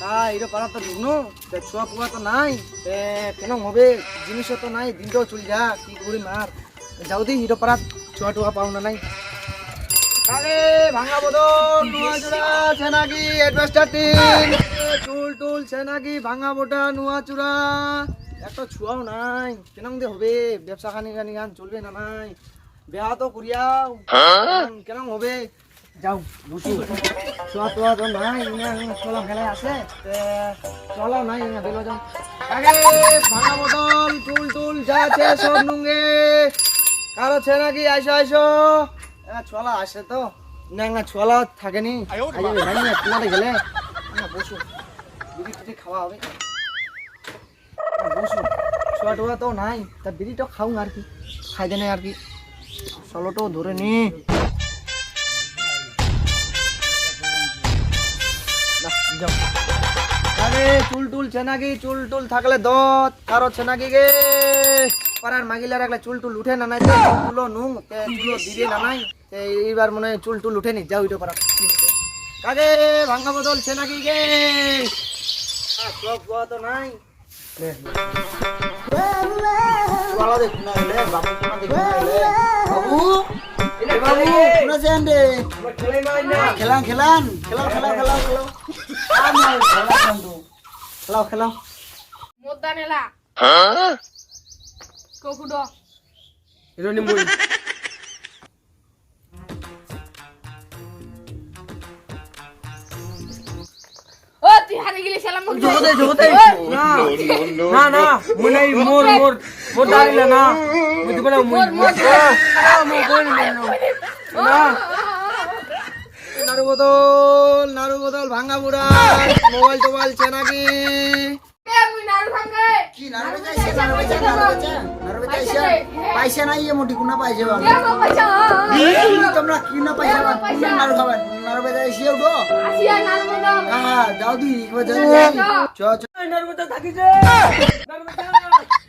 তা তো ঢুকনো তা ছুয়া পুয়া তো নাই। কেন হবে? জিনিসও তো নাই দিনটাও চল যা কি করি মার? যাও দি হিরো পাড়া ছুয়া টুয়া পাও না নাই। আরে ভাঙা বদল নুয়া চূড়া ছেনাকি অ্যাডভেস্টার টিন টুল টুল ছেনাকি ভাঙা বোটা নুয়া চূড়া। একটা ছুয়াও নাই। কেন দিয়ে হবে? ব্যবসা খানি খানি গান চলবে না নাই। বেহা তো করিয়াও কেন হবে? যাও বসু ছোয়া তোয়া তো নাই চলা খেলা আছে। চলা নাই বেলো যাও। আগে ভাঙা বোতল টুল টুল যা আছে সব নুঙ্গে কারও ছে নাকি আইসো আইসো। ছোলা আসে তো। না না ছোলা থাকেনি। তোমাদের গেলে। না, বসু। বিড়ি টিড়ি খাওয়া হবে। বসু। ছোয়া টোয়া তো নাই। তা বিড়িটা খাও আর কি। খাই দেনে আর কি। চলোটাও ধরে নি। যাও। আরে চুল টুল ছেনাকি চুল টুল থাকলে দত কারও ছেনাকি গে। পাড়ার মাগিলা রাখলে চুল টুল উঠে না নাই চুল নুং তে চুলো দিবে না নাই তে এইবার মনে হয় চুল টুল উঠে নি যাও ইটো পাড়া ভাঙ্গা বদল ছেনাকি গে। সব তো নাই। বাবু। বাবু রে? খেলান খেলান খেলাও খেলাও খেলাও খেলাও। খেলাও খেলাও মোদ্দানেলা কোকুড এরনি মুই ও তুই হারে গেলি শালা মুখ জগতে জগতে। না না মই নাই মোর মোর মোর দাঁড়িলে না। মই দিব না মই মোর মই না। নাড়ু বদল নাড়ু বদল ভাঙা বুড়া মোবাইল টোবাইল চেনাকি এ মুই নাড়ু ভাঙে। কি পয়সা নাই এ মোটি কোনা পয়সা তোমরা কি না পয়সা নাড়ু খাবেন নাড়ু উঠো। আসিয়া নাড়ু ভাঙা হ্যাঁ যাও দি চ চ। নাড়ু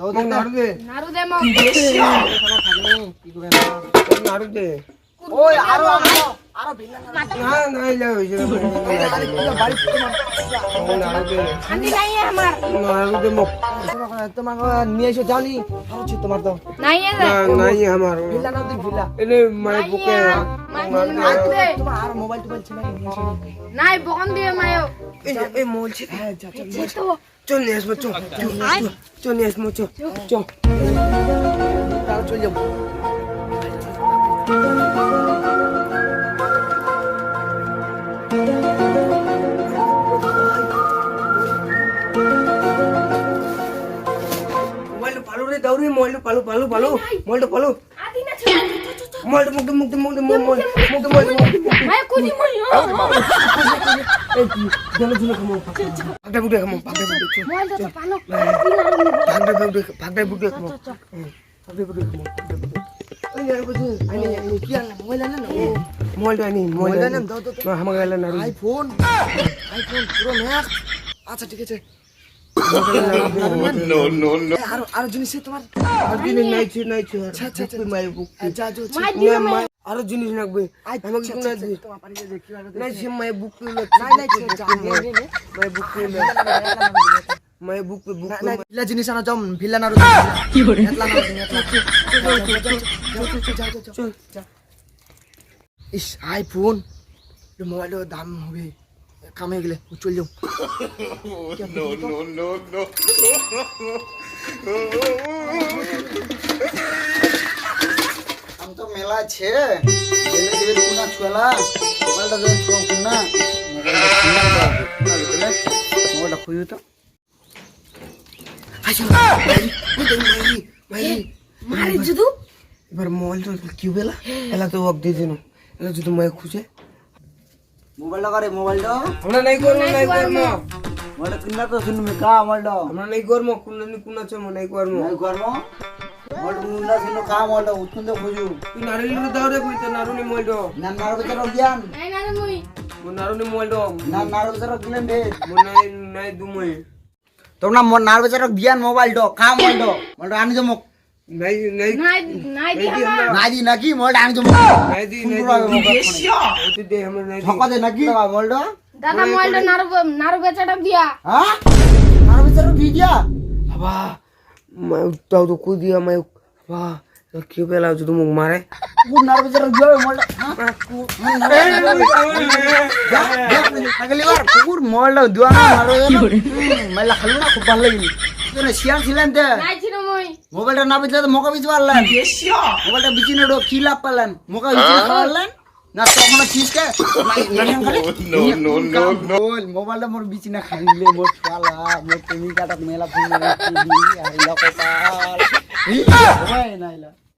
নাড়ু দে নাড়ু দে নাড়ু কি করে নাড়ু দে ওই আরও আরও আরও ভিন্ন না না ইলা হইছে নাড়ু দে আন্টি নাই আমার নাড়ু দে মোক তোমার নিয়ে এসে জানি হচ্ছে তোমার তো নাই না নাই আমার ভিল্লা নাও দিন ভিল্লা এনে মানে বুকে আর মোবাইল টোবাইল ছিল নাই বকন দিয়ে মায়ো এই যে এই হ্যাঁ যা চল চল নিয়ে আসব চল চল চল নিয়ে আসব চল চল। তাহলে চলে যাব। মোবাইলটো পালো রে দাউৰি মোবাইলটো পালো পালো পালো। মোবাইলটো পালো। মোবাইলটো মুক্তি মুক্তি মুক্তি মোবাইল মুক্তি মোবাইল মায় কুদি মই এই কি জলে জলে খামো ভাগদা বুটে খামো ভাগদা বুটে মোবাইল তো পানো ভাগদা বুটে ভাগদা বুটে খামো ভাগদা বুটে খামো ওই আর বুঝি আইনে কি আনলে মোবাইল আনলে না মোবাইলটো আনি মোবাইল মোবাইল আনি আনলাম দাও দাও। আমাকে নাড়ু আইফোন আইফোন পুরো ম্যাচ আচ্ছা ঠিক আছে আরও আরও জিনিস আছে তোমার? আর আরও জিনিস লাগবে। আচ্ছা আমাকে সে বুক নে নে নে বুক পে বুক না ভিলা জিনিস আনা জম ভিলা নাড়ু কি করে না ইস আইফোন। মোবাইলের দাম হবে। কাম হয়ে গেলে চল যাও নো নো নো নো আম তো মেলা আছে ছেলে দিবে কুনা ছুয়ালা মোবাইলটা দেবে ছুয়া কুনা মোবাইলটা খুঁজো তো এবার মোবাইল তো কি বেলা এলা তো অগ্নি দিন এলা যদি মই খুঁজে মোবাইল লাগা রে মোবাইল দাও আমরা নাই করব নাই করব। মোবাইল কিনা তো শুনবি কা মোবাইল আমরা নাই করব কোন কোন আছে মনে নাই করব। নাই করব? মোবাইল কিনা শুনু কা মোবাইল উঠুন তো খুঁজু। তুই নারিল দাও রে কইতে নারুনি মোবাইল দো না নার ভিতরে জ্ঞান নাই না রে মুই মো নারুনি মোবাইল দো না নার ভিতরে গিলেন দে মো নাই নাই দুমই। তোমরা মোর নার ভিতরে জ্ঞান মোবাইল দ কা মোবাইল দ মোবাইল আনি দি আমার नहीं नहीं नादी नादी नकी मोड आंग जो नादी नहीं तो दे हमने नहीं ठोका दे नकी मोल्ड दादा मोल्ड नारु नारु बेचाड़ा दिया हां नारु बेचाड़ा भी दिया बाबा मैं तो तो कूद दिया मैं वाह तो क्यों पहला जो तुम मारे वो नारु बेचाड़ा दिया मोल्ड अगली बार कुकुर मोल्ड दुआ मारो मैं लखलू ना कुपाल लगी तूने शियान खिलान दे বিচ পারলেন? মোবাইলটা বিচি নেড়ো কি লাভ পারলেন? মোকা বিচি খাওয়ালেন না তখন চিজকে no, no. বল মোবাইলটা মোর বিচি না খাইলে মোর শালা মোর তুমি কাটা মেলা ফোন আইলা কপাল। ই ভাই নাইলা